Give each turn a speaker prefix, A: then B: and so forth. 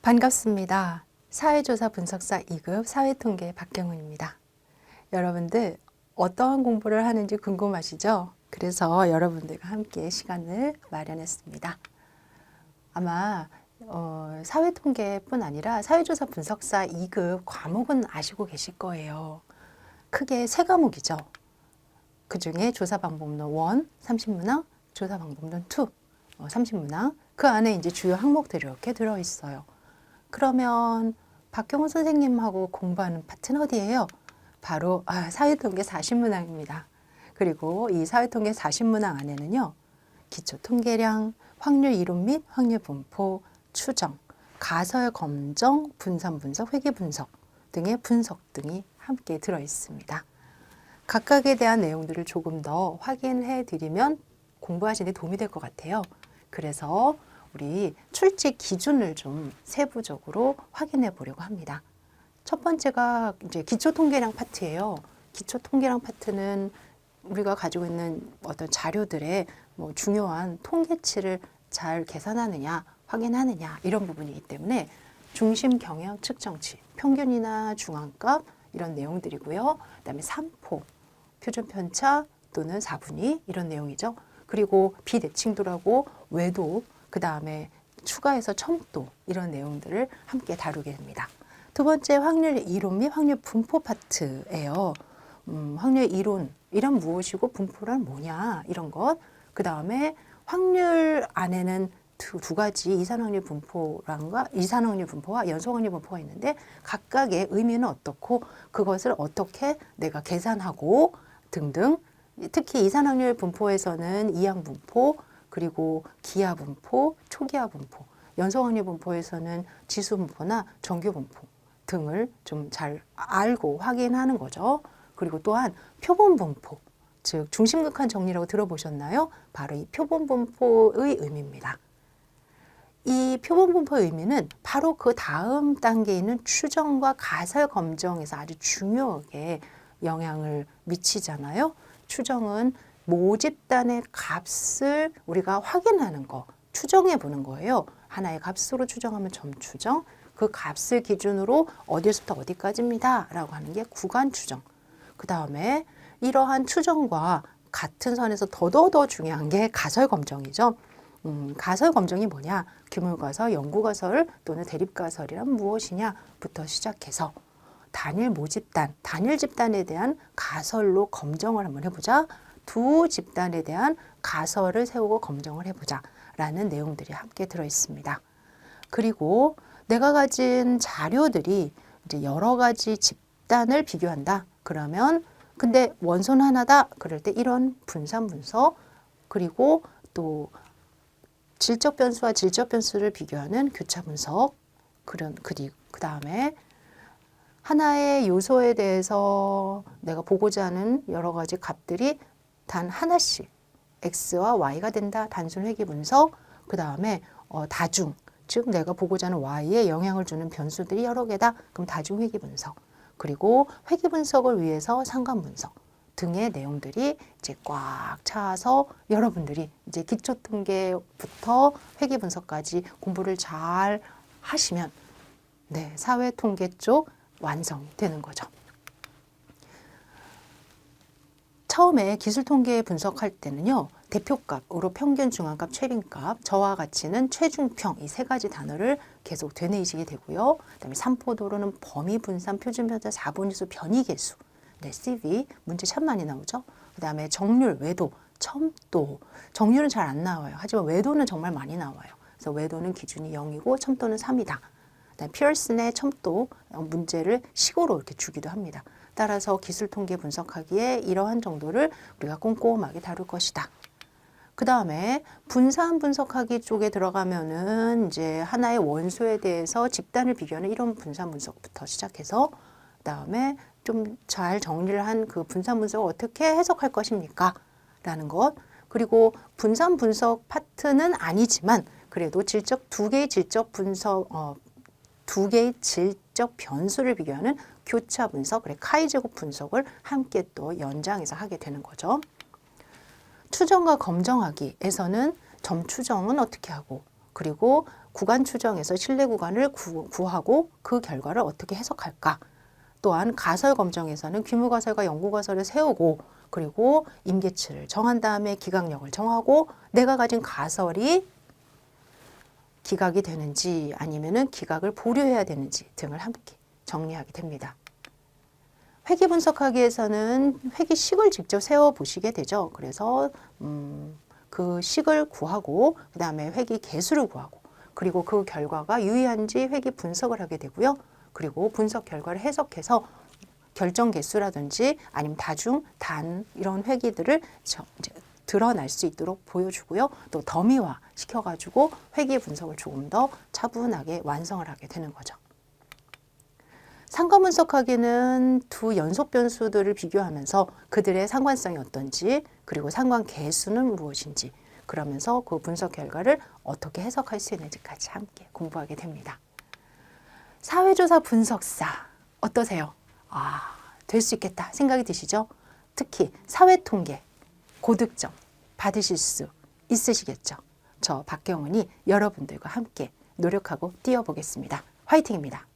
A: 반갑습니다. 사회조사 분석사 2급 사회통계 박경훈입니다. 여러분들 어떠한 공부를 하는지 궁금하시죠? 그래서 여러분들과 함께 시간을 마련했습니다. 아마 어, 사회통계뿐 아니라 사회조사 분석사 2급 과목은 아시고 계실 거예요. 크게 세 과목이죠. 그 중에 조사 방법론 1, 30문항, 조사 방법론 2, 어, 30문항. 그 안에 이제 주요 항목들이 이렇게 들어있어요. 그러면 박경훈 선생님하고 공부하는 파트는 어디예요? 바로 아, 사회통계 40문항입니다. 그리고 이 사회통계 40문항 안에는요. 기초통계량, 확률 이론 및 확률 분포, 추정, 가설 검정, 분산 분석, 회계 분석 등의 분석 등이 함께 들어 있습니다. 각각에 대한 내용들을 조금 더 확인해 드리면 공부하시는 데 도움이 될 것 같아요. 그래서 우리 출제 기준을 좀 세부적으로 확인해 보려고 합니다. 첫 번째가 이제 기초 통계량 파트예요. 기초 통계량 파트는 우리가 가지고 있는 어떤 자료들의 뭐 중요한 통계치를 잘 계산하느냐, 확인하느냐 이런 부분이기 때문에 중심 경향 측정치, 평균이나 중앙값 이런 내용들이고요. 그다음에 삼포, 표준 편차 또는 4분위 이런 내용이죠. 그리고 비대칭도라고 외도, 그 다음에 추가해서 첨도 이런 내용들을 함께 다루게 됩니다. 두 번째 확률 이론 및 확률 분포 파트예요. 음, 확률 이론 이란 무엇이고 분포란 뭐냐 이런 것. 그 다음에 확률 안에는 두, 두 가지 이산 확률 분포란가 이산 확률 분포와 연속 확률 분포가 있는데 각각의 의미는 어떻고 그것을 어떻게 내가 계산하고 등등 특히 이산 확률 분포에서는 이항 분포 그리고 기하 분포, 초기하 분포, 확률 분포에서는 지수 분포나 정규 분포 등을 좀 잘 알고 확인하는 거죠. 그리고 또한 표본 분포, 즉 중심극한 정리라고 들어보셨나요? 바로 이 표본 분포의 의미입니다. 이 표본 분포의 의미는 바로 그 다음 단계에 있는 추정과 가설 검정에서 아주 중요하게 영향을 미치잖아요. 추정은 모집단의 값을 우리가 확인하는 거, 추정해 보는 거예요. 하나의 값으로 추정하면 점추정, 그 값을 기준으로 어디서부터 어디까지입니다. 라고 하는 게 구간 추정. 그 다음에 이러한 추정과 같은 선에서 더더더 중요한 게 가설 검정이죠. 음, 가설 검정이 뭐냐? 규모가설, 연구가설 또는 대립가설이란 무엇이냐부터 시작해서 단일 모집단, 단일 집단에 대한 가설로 검정을 한번 해보자. 두 집단에 대한 가설을 세우고 검정을 해보자. 라는 내용들이 함께 들어 있습니다. 그리고 내가 가진 자료들이 이제 여러 가지 집단을 비교한다. 그러면 근데 원소는 하나다. 그럴 때 이런 분산 분석 그리고 또 질적 변수와 질적 변수를 비교하는 교차 분석 그런 그리 그 다음에 하나의 요소에 대해서 내가 보고자 하는 여러 가지 값들이 단 하나씩 x와 y가 된다. 단순 회귀 분석. 그 다음에 어, 다중 즉 내가 보고자 하는 y에 영향을 주는 변수들이 여러 개다. 그럼 다중 회귀 분석. 그리고 회귀 분석을 위해서 상관 분석 등의 내용들이 이제 꽉 차서 여러분들이 이제 기초 통계부터 회귀 분석까지 공부를 잘 하시면 네, 사회 통계 쪽 완성이 되는 거죠. 처음에 기술 통계 분석할 때는요. 대표값으로 평균, 중앙값, 최빈값, 저와 가치는 최중평 이 세 가지 단어를 계속 되뇌이시게 되고요. 그다음에 삼포도로는 범위 분산, 표준 편차, 자본지수, 변이 계수. 네, CV 문제 참 많이 나오죠. 그다음에 정률, 외도, 첨도. 정률은 잘 안 나와요. 하지만 외도는 정말 많이 나와요. 그래서 외도는 기준이 0이고 첨도는 3이다. 그다음에 피어슨의 첨도 문제를 식으로 이렇게 주기도 합니다. 따라서 기술 통계 분석하기에 이러한 정도를 우리가 꼼꼼하게 다룰 것이다. 그 다음에 분산 분석하기 쪽에 들어가면은 이제 하나의 원소에 대해서 집단을 비교하는 이런 분산 분석부터 시작해서 그 다음에 좀 잘 정리를 한 그 분산 분석을 어떻게 해석할 것입니까? 라는 것. 그리고 분산 분석 파트는 아니지만 그래도 질적 두 개의 질적 분석 어, 두 개의 질적 변수를 비교하는 교차 분석, 그래 카이 제곱 분석을 함께 또 연장해서 하게 되는 거죠. 추정과 검정하기에서는 점 추정은 어떻게 하고 그리고 구간 추정에서 신뢰 구간을 구, 구하고 그 결과를 어떻게 해석할까? 또한 가설 검정에서는 규모 가설과 연구 가설을 세우고 그리고 임계치를 정한 다음에 기각력을 정하고 내가 가진 가설이 기각이 되는지 아니면은 기각을 보류해야 되는지 등을 함께 정리하게 됩니다. 회계 분석하기에서는 회계식을 직접 세워 보시게 되죠. 그래서 음, 그 식을 구하고 그 다음에 회계 개수를 구하고 그리고 그 결과가 유의한지 회계 분석을 하게 되고요. 그리고 분석 결과를 해석해서 결정 개수라든지 아니면 다중, 단 이런 이제 드러날 수 있도록 보여주고요. 또 더미화 시켜가지고 회계 분석을 조금 더 차분하게 완성을 하게 되는 거죠. 상관 분석하기는 두 연속 변수들을 비교하면서 그들의 상관성이 어떤지 그리고 상관 계수는 무엇인지 그러면서 그 분석 결과를 어떻게 해석할 수 있는지까지 함께 공부하게 됩니다. 사회조사 분석사 어떠세요? 아, 될 수 있겠다 생각이 드시죠? 특히 사회통계 고득점 받으실 수 있으시겠죠? 저 박경은이 여러분들과 함께 노력하고 뛰어보겠습니다. 화이팅입니다.